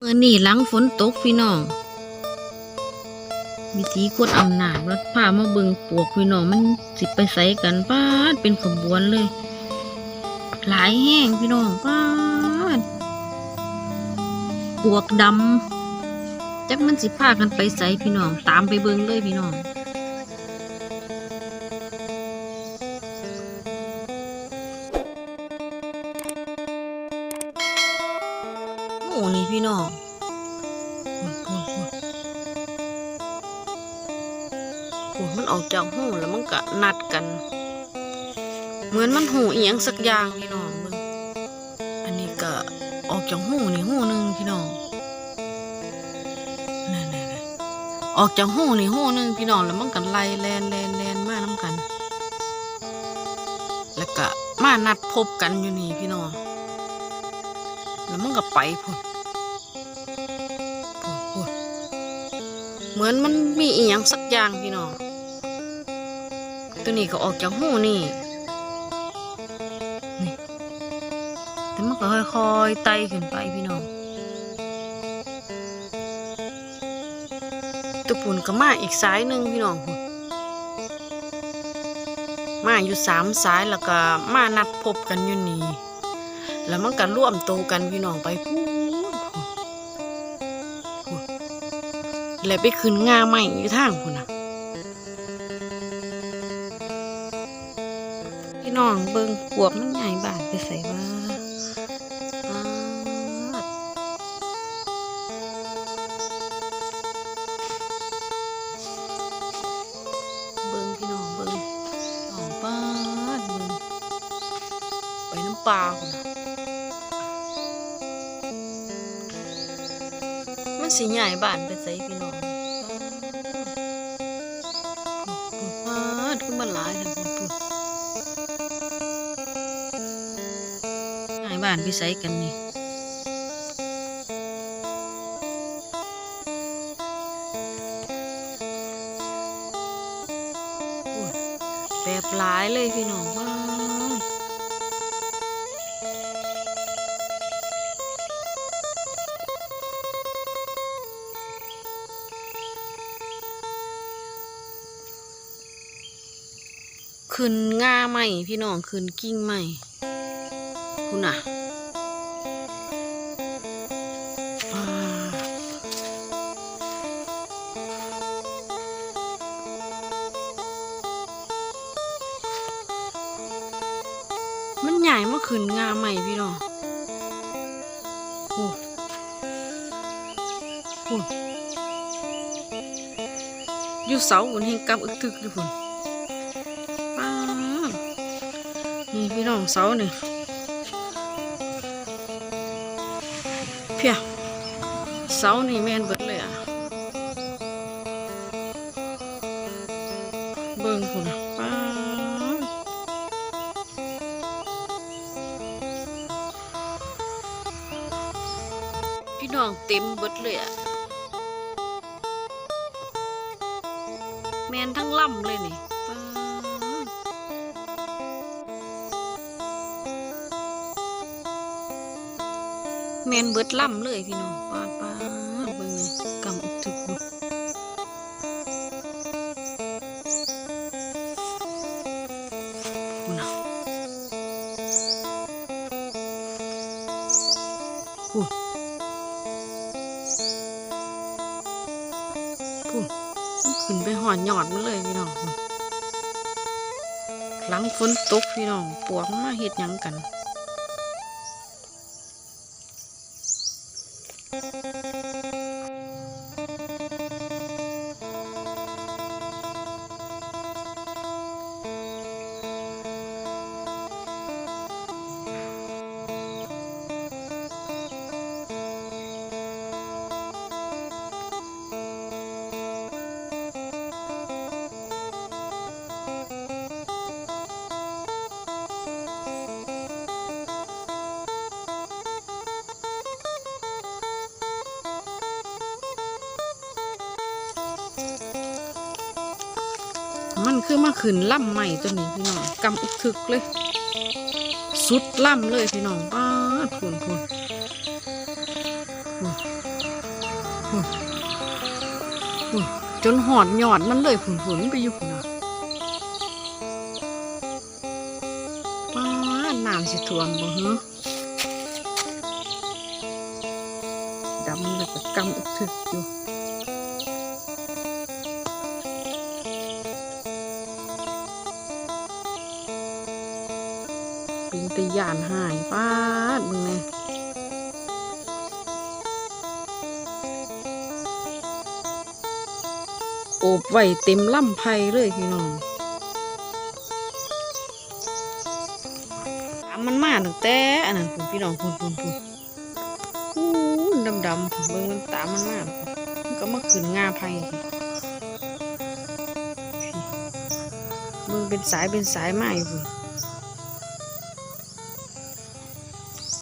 เมื่อนี่หลังฝนตกพี่น้องวิธีกดอำนาจวัดผ้ามาเบิงปวกพี่น้องมันสิไปใส่กันป้าดเป็นขบวนเลย หลายแห้งพี่น้องป้าดปวกดำจักมันสิพากันไปใส่พี่น้องตามไปเบิงเลยพี่น้อง พี่น้องพุ่นพุ่นพุ่นพุ่นมันออกจากหูแล้วมันก็นัดกัน เหมือนมันหูอีหยังสักอย่างพี่น้องเบิ่งอันนี้ก็ออกจากหูนี่หูหนึ่งพี่น้องนั่นๆออกจากหูนี่หูหนึ่งพี่น้องแล้วมันก็ไล่แลนแลนแลนมาน้ำกัน แล้วก็มานัดพบกันอยู่นี่พี่น้องแล้วมันก็ไปพุ่น เหมือนมันมีอีหยังสักอย่างพี่น้องตัวนี้ก็ออกจากหูนี่นี่แต่มันก็ค่อยๆไต่ขึ้นไปพี่น้องตัวปุ่นก็มาอีกสายหนึ่งพี่น้องมาอยู่สามสายแล้วก็มานัดพบกันอยู่นี่แล้วมันก็ร่วมโตกันพี่น้องไปพูนพู แล้วไปขึ้นงาใหม่อยู่ทางพูนนะพี่น้องเบิ่งปวกมันใหญ่บาดไปใส่ว่าเบิ่งพี่น้องเบิ่งน้องป้าเบิ่งไปน้ำปลาพุ่น สิใหญ่บ้านไปใส่พี่น้องปุ๊บปาดคือมันหลายนะปุ๊บปุ๊บใหญ่บ้านไปใส่กันนี่อุ๊ยแบบหลายเลยพี่น้องว้า ขึ้นง่าใหม่พี่น้องขึ้นกิ่งใหม่คุณน่ะมันใหญ่มาขึ้นงาใหม่พี่น้องโอ้โหอยู่เสาหุ่นเฮงกับอึกทึกอยู่พุ่น นี่พี่น้องเสานี่เพียเสานี่แม่นเบิดเลยอะเบิ่งพุ่นน่ะป้าพี่น้องเต็มเบิดเลยอะแมนทั้งล่ำเลยนี่ แมนเบิดล่ำเลยพี่น้องปาดปาดเบิ่งนี่กำอุกถึกบุพุ่นะพุ่นพุ่นขึ้นไปหอนหยอดมันเลยพี่น้องหลังฝนตกพี่น้องปวกมาเฮ็ดยังกัน มันคือมาขึ้นล่ำใหม่ตัวนี้พี่น้องกำอุกทึกเลย สุดล่ำเลยพี่น้องป้าพูนพูนจนหอดหยอดมันเลยฝุ่นฝุ่นไปอยู่นะป้าน้ำสิท่วมบ่เหรอดำแล้วก็กำอึกถึกอยู่ เป็นตะยานหายป้าดมึงไงโอบไว้เต็มลำไพเลยพี่น้องตามันมาตั้งแต่อันนั้นพุ่นพี่น้องพุ่นพุ่นพุ่นอู้ดำดำเบิ่งมันตามันมากมันก็มาขึ้นงาไผ่พี่เบิ่งเป็นสายเป็นสายมาอยู่พุ่